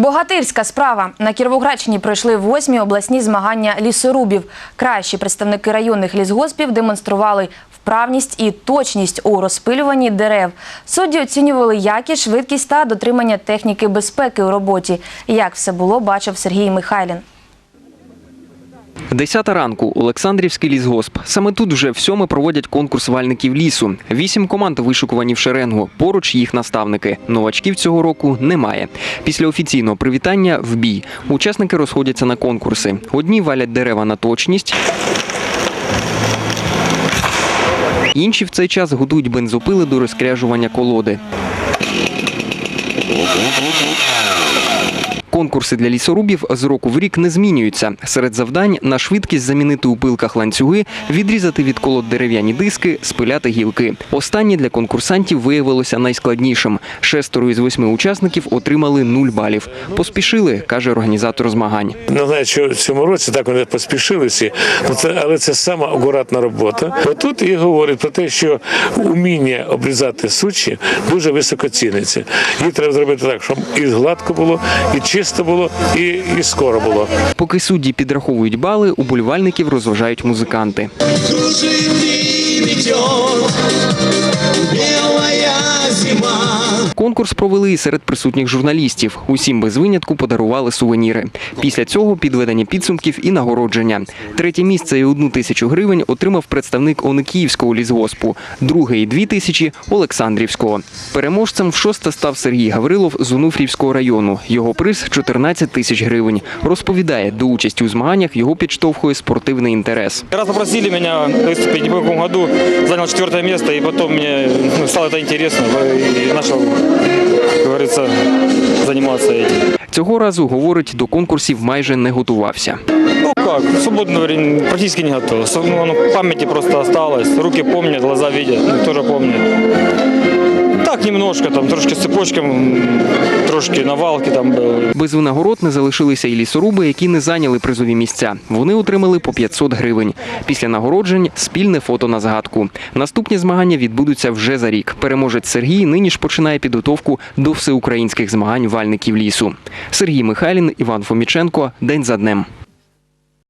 Богатирська справа на Кіровоградщині пройшли восьмі обласні змагання лісорубів. Кращі представники районних лісгоспів демонстрували вправність і точність у розпилюванні дерев. Судді оцінювали якість, швидкість та дотримання техніки безпеки у роботі. Як все було, бачив Сергій Михайлін. Десята ранку Олександрівський лісгосп. Саме тут вже всьоме проводять конкурс вальників лісу. Вісім команд вишикувані в шеренгу. Поруч їх наставники. Новачків цього року немає. Після офіційного привітання в бій. Учасники розходяться на конкурси. Одні валять дерева на точність. Інші в цей час готують бензопили до розкряжування колоди. Конкурси для лісорубів з року в рік не змінюються. Серед завдань на швидкість замінити у пилках ланцюги, відрізати від колод дерев'яні диски, спиляти гілки. Останнє для конкурсантів виявилося найскладнішим. Шестеро із восьми учасників отримали нуль балів. Поспішили, каже організатор змагань. Не знаю, що в цьому році так вони поспішили всі, це, але це сама акуратна робота. Отут і говорять про те, що уміння обрізати сучі дуже високо ціниться. Її треба зробити так, щоб і гладко було, і чисто було, і, і скоро було. Поки судді підраховують бали, уболівальників розважають музиканти. Конкурс провели і серед присутніх журналістів. Усім без винятку подарували сувеніри. Після цього підведення підсумків і нагородження. Третє місце і одну тисячу гривень отримав представник Оникіївського лісгоспу, друге і дві тисячі Олександрівського. Переможцем в шосте став Сергій Гаврилов з Онуфрівського району. Його приз 14 тисяч гривень. Розповідає, до участі у змаганнях його підштовхує спортивний інтерес. Раз попросили меня выступить в каком году, занял четвертое место, и потом мне ну, стало интересно, и начал, как говорится, заниматься этим. Цього разу, говорить, до конкурсів майже не готувався. Ну как, в свободное время практически не готов. С- Ну, оно в памяти просто осталось. Руки помнят, глаза видят, ну, тоже помнят. Немножко, там, трошки с цепочком, трошки навалки там было. Без винагород не залишилися і лісоруби, які не зайняли призові місця. Вони отримали по 500 гривень. Після нагороджень спільне фото на згадку. Наступні змагання відбудуться вже за рік. Переможець Сергій нині ж починає підготовку до всеукраїнських змагань вальників лісу. Сергій Михайлін, Іван Фоміченко. День за днем.